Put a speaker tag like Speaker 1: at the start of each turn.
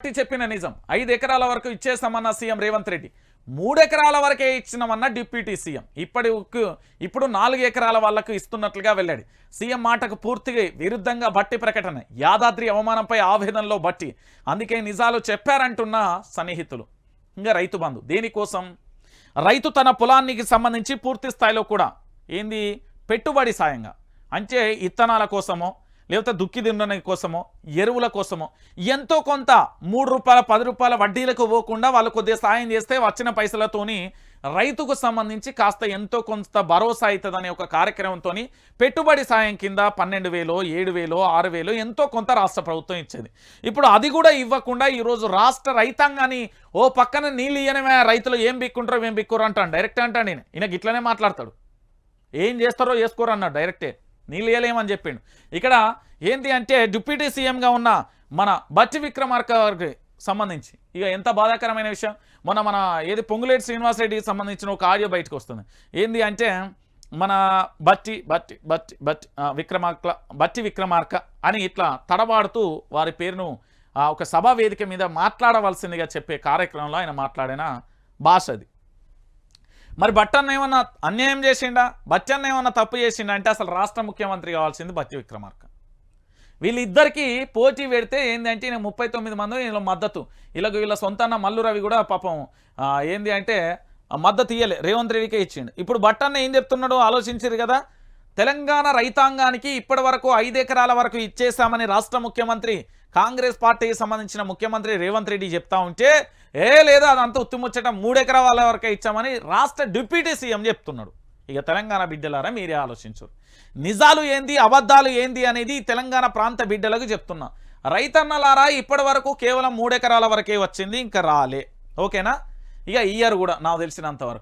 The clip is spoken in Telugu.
Speaker 1: పార్టీ చెప్పిన నిజం. ఐదు ఎకరాల వరకు ఇచ్చేస్తామన్న సీఎం రేవంత్ రెడ్డి. మూడు ఎకరాల వరకే ఇచ్చినామన్న డిప్యూటీ సీఎం. ఇప్పటి ఇప్పుడు నాలుగు ఎకరాల వాళ్ళకు ఇస్తున్నట్లుగా వెళ్ళాడు సీఎం మాటకు పూర్తిగా విరుద్ధంగా బట్టి ప్రకటన. యాదాద్రి అవమానంపై ఆవేదనలో బట్టి అందుకే నిజాలు చెప్పారంటున్న సన్నిహితులు. ఇంకా రైతు బంధు. దేనికోసం? రైతు తన పొలానికి సంబంధించి పూర్తి స్థాయిలో కూడా. ఏంది? పెట్టుబడి సాయంగా. అంటే ఇత్తనాల కోసమో లేకపోతే దుక్కి దున్న కోసమో ఎరువుల కోసమో ఎంతో కొంత మూడు రూపాయల పది రూపాయల వడ్డీలకు పోకుండా వాళ్ళు కొద్దిగా సాయం చేస్తే వచ్చిన పైసలతోని రైతుకు సంబంధించి కాస్త ఎంతో కొంత భరోసా అవుతుందనే ఒక కార్యక్రమంతో పెట్టుబడి సాయం కింద పన్నెండు వేలో ఏడు వేలో ఆరు వేలో ఎంతో కొంత రాష్ట్ర ప్రభుత్వం ఇచ్చేది. ఇప్పుడు అది కూడా ఇవ్వకుండా ఈరోజు రాష్ట్ర రైతాంగాన్ని ఓ పక్కన నీళ్ళు ఇయ్యనమే రైతులు ఏం బిక్కుంటారో ఏం బిక్కురు అంటాను. డైరెక్ట్ అంటాను నేను. ఈయనకి ఇట్లనే మాట్లాడతాడు. ఏం చేస్తారో చేసుకోరు అన్నాడు డైరెక్టే. నీళ్ళు వేయలేమని చెప్పిండు. ఇక్కడ ఏంటి అంటే డిప్యూటీ సీఎంగా ఉన్న మన బట్టి విక్రమార్క సంబంధించి. ఇక ఎంత బాధాకరమైన విషయం. మొన్న మన ఏది పొంగులేటి శ్రీనివాసరెడ్డికి సంబంధించిన ఒక ఆడియో బయటకు వస్తుంది. ఏంది అంటే మన బట్టి బట్టి బట్టి బట్టి విక్రమార్క బట్టి విక్రమార్క అని ఇట్లా తడబాడుతూ వారి పేరును ఒక సభా వేదిక మీద మాట్లాడవలసిందిగా చెప్పే కార్యక్రమంలో ఆయన మాట్లాడిన భాష అది. మరి బట్టన్న ఏమన్నా అన్యాయం చేసిండా? బచ్చన్న ఏమన్నా తప్పు చేసిండా? అంటే అసలు రాష్ట్ర ముఖ్యమంత్రి కావాల్సింది బట్టి విక్రమార్క. వీళ్ళిద్దరికీ పోటీ పెడితే ఏంటంటే నేను ముప్పై తొమ్మిది మంది వీళ్ళ మద్దతు. వీళ్ళకు వీళ్ళ సొంతన్న మల్లు రవి కూడా పాపం ఏంది అంటే మద్దతు ఇయ్యలే. రేవంత్ రెడ్డికే ఇచ్చిండు. ఇప్పుడు బట్టన్న ఏం చెప్తున్నాడో ఆలోచించారు కదా? తెలంగాణ రైతాంగానికి ఇప్పటి వరకు ఐదెకరాల వరకు ఇచ్చేశామని రాష్ట్ర ముఖ్యమంత్రి కాంగ్రెస్ పార్టీకి సంబంధించిన ముఖ్యమంత్రి రేవంత్ రెడ్డి చెప్తా ఉంటే ఏ లేదా అదంతా ఉత్తిముచ్చటం మూడు వాళ్ళ వరకే ఇచ్చామని రాష్ట్ర డిప్యూటీ సీఎం చెప్తున్నాడు. ఇక తెలంగాణ బిడ్డలారా మీరే ఆలోచించరు. నిజాలు ఏంది అబద్ధాలు ఏంది అనేది తెలంగాణ ప్రాంత బిడ్డలకు చెప్తున్నా. రైతన్నలారా ఇప్పటి వరకు కేవలం మూడెకరాల వరకే వచ్చింది ఇంకా రాలే. ఓకేనా? ఇక ఇయర్ కూడా నాకు తెలిసినంత వరకు.